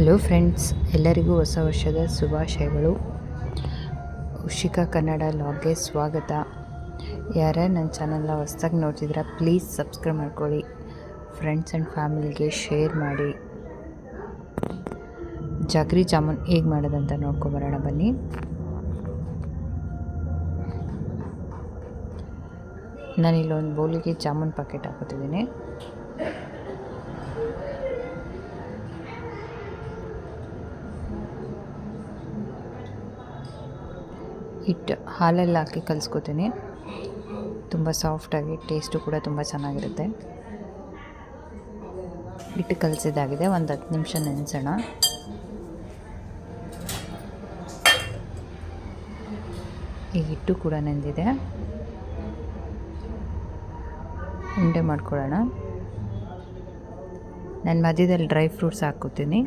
Hello friends ಎಲ್ಲರಿಗೂ ಹೊಸ ವರ್ಷದ ಶುಭಾಶಯಗಳು. ಉಷಿಕಾ ಕನ್ನಡ ಲಾಗ್ಗೆ ಸ್ವಾಗತ. ಯಾರ ನನ್ನ ಚಾನಲ್ನ ಹೊಸ್ದಾಗಿ ನೋಡ್ತಿದ್ರೆ ಪ್ಲೀಸ್ ಸಬ್ಸ್ಕ್ರೈಬ್ ಮಾಡ್ಕೊಳ್ಳಿ. ಫ್ರೆಂಡ್ಸ್ ಆ್ಯಂಡ್ ಫ್ಯಾಮಿಲಿಗೆ ಶೇರ್ ಮಾಡಿ. ಜಾಗ್ರಿ ಜಾಮೂನ್ ಹೇಗೆ ಮಾಡೋದಂತ ನೋಡ್ಕೊಬರೋಣ ಬನ್ನಿ. ನಾನಿಲ್ಲೊಂದು ಬೌಲಿಗೆ ಜಾಮೂನ್ ಪ್ಯಾಕೆಟ್ ಹಾಕೋತಿದ್ದೀನಿ. ಹಿಟ್ಟು ಹಾಲಲ್ಲಿ ಹಾಕಿ ಕಲಿಸ್ಕೊತೀನಿ. ತುಂಬ ಸಾಫ್ಟಾಗಿ, ಟೇಸ್ಟು ಕೂಡ ತುಂಬ ಚೆನ್ನಾಗಿರುತ್ತೆ. ಹಿಟ್ಟು ಕಲಸಿದಾಗಿದೆ, ಒಂದು ಹತ್ತು ನಿಮಿಷ ನೆನೆಸೋಣ. ಈ ಹಿಟ್ಟು ಕೂಡ ನೆಂದಿದೆ. ಉಂಡೆ ಮಾಡ್ಕೊಳ್ಳೋಣ. ನಾನು ಮಧ್ಯದಲ್ಲಿ ಡ್ರೈ ಫ್ರೂಟ್ಸ್ ಹಾಕ್ಕೋತೀನಿ.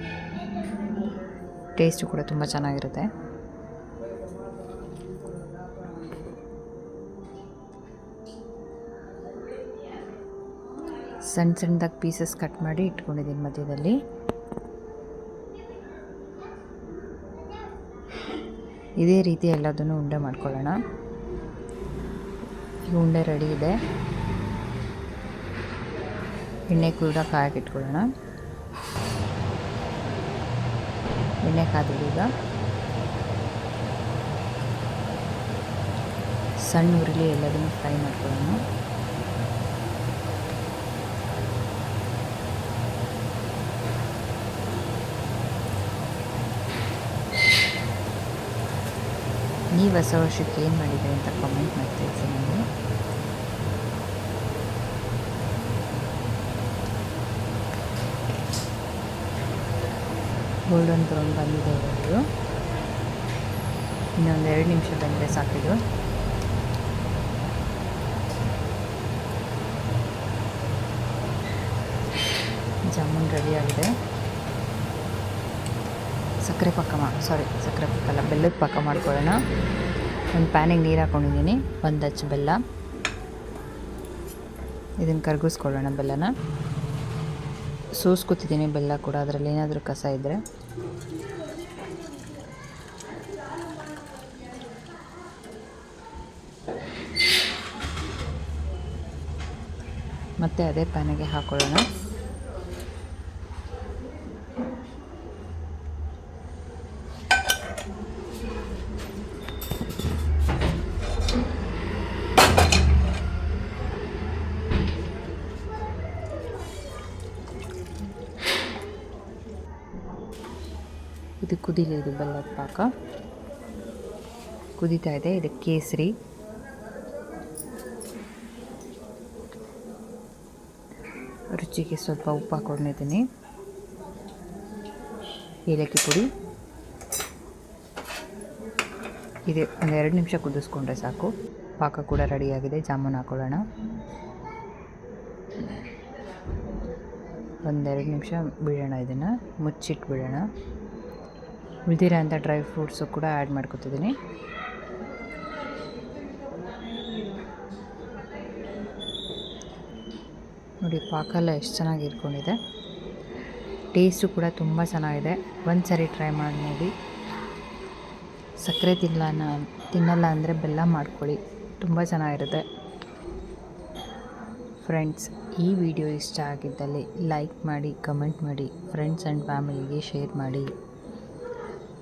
ಟೇಸ್ಟು ಕೂಡ ತುಂಬ ಚೆನ್ನಾಗಿರುತ್ತೆ. ಸಣ್ಣ ಸಣ್ಣದಾಗಿ ಪೀಸಸ್ ಕಟ್ ಮಾಡಿ ಇಟ್ಕೊಂಡಿದ್ದೀನಿ ಮಧ್ಯದಲ್ಲಿ. ಇದೇ ರೀತಿ ಎಲ್ಲದನ್ನು ಉಂಡೆ ಮಾಡ್ಕೊಳ್ಳೋಣ. ಈ ಉಂಡೆ ರೆಡಿ ಇದೆ. ಎಣ್ಣೆ ಕೂಡ ಕಾಯಕ್ಕೆ ಇಟ್ಕೊಳ್ಳೋಣ. ಎಣ್ಣೆ ಕಾದಿದೆ ಈಗ. ಸಣ್ಣ ಉರುಳಿ ಎಲ್ಲದನ್ನು ಫ್ರೈ ಮಾಡ್ಕೊಳ್ಳೋಣ. ನೀವು ಹೊಸ ವರ್ಷಕ್ಕೆ ಏನು ಮಾಡಿದ್ರಿ ಅಂತ ಕಾಮೆಂಟ್ ಮಾಡಿ ನನಗೆ ಗೋಲ್ಡನ್ ಬ್ರೌನ್ ಬಂದಿದೆ ಇವರು ಇನ್ನೊಂದು ಎರಡು ನಿಮಿಷ ಬಂದರೆ ಸಾಕಿದು. ಜಾಮೂನ್ ರೆಡಿ ಆಗಿದೆ. ಸಕ್ಕರೆ ಪಾಕ ಮಾ ಸಾರಿ ಸಕ್ಕರೆ ಪಾಕ ಅಲ್ಲ, ಬೆಲ್ಲದ ಪಾಕ ಮಾಡ್ಕೊಳ್ಳೋಣ. ಒಂದು ಪ್ಯಾನಿಗೆ ನೀರು ಹಾಕ್ಕೊಂಡಿದ್ದೀನಿ ಒಂದು ಹಚ್ಚು ಬೆಲ್ಲ. ಇದನ್ನು ಕರಗಿಸ್ಕೊಳ್ಳೋಣ ಬೆಲ್ಲನ. ಸೋಸ್ಕೊತಿದ್ದೀನಿ ಬೆಲ್ಲ ಕೂಡ, ಅದರಲ್ಲಿ ಏನಾದರೂ ಕಸ ಇದ್ದರೆ ಮತ್ತು ಅದೇ ಪ್ಯಾನಿಗೆ ಹಾಕ್ಕೊಳ್ಳೋಣ ಇದು ಕುದಿಲಿ, ಇದು ಬೆಲ್ಲದ ಪಾಕ. ಕುದೀತಾ ಇದೆ, ಇದು ಕೇಸರಿ. ರುಚಿಗೆ ಸ್ವಲ್ಪ ಉಪ್ಪು ಹಾಕೊಂಡಿದ್ದೀನಿ. ಏಲಕ್ಕಿ ಪುಡಿ. ಇದೆ ಒಂದು ಎರಡು ನಿಮಿಷ ಕುದಿಸ್ಕೊಂಡ್ರೆ ಸಾಕು. ಪಾಕ ಕೂಡ ರೆಡಿಯಾಗಿದೆ ಜಾಮೂನ್ ಹಾಕೊಳ್ಳೋಣ. ಒಂದೆರಡು ನಿಮಿಷ ಬಿಡೋಣ ಇದನ್ನು ಮುಚ್ಚಿಟ್ಟು ಬಿಡೋಣ ಉಳಿದಿರೋ ಅಂತ ಡ್ರೈ ಫ್ರೂಟ್ಸು ಕೂಡ ಆ್ಯಡ್ ಮಾಡ್ಕೊತಿದ್ದೀನಿ. ನೋಡಿ ಪಾಕ ಎಲ್ಲ ಎಷ್ಟು ಚೆನ್ನಾಗಿ ಇಟ್ಕೊಂಡಿದೆ. ಟೇಸ್ಟು ಕೂಡ ತುಂಬ ಚೆನ್ನಾಗಿದೆ. ಒಂದು ಸರಿ ಟ್ರೈ ಮಾಡಿ ನೋಡಿ. ಸಕ್ಕರೆ ತಿನ್ನಲ್ಲ ತಿನ್ನಲ್ಲ ಅಂದರೆ ಬೆಲ್ಲ ಮಾಡ್ಕೊಳ್ಳಿ. ತುಂಬ ಚೆನ್ನಾಗಿರುತ್ತೆ. ಫ್ರೆಂಡ್ಸ್, ಈ ವಿಡಿಯೋ ಇಷ್ಟ ಆಗಿದ್ದಲ್ಲಿ ಲೈಕ್ ಮಾಡಿ, ಕಮೆಂಟ್ ಮಾಡಿ, ಫ್ರೆಂಡ್ಸ್ ಆ್ಯಂಡ್ ಫ್ಯಾಮಿಲಿಗೆ ಶೇರ್ ಮಾಡಿ.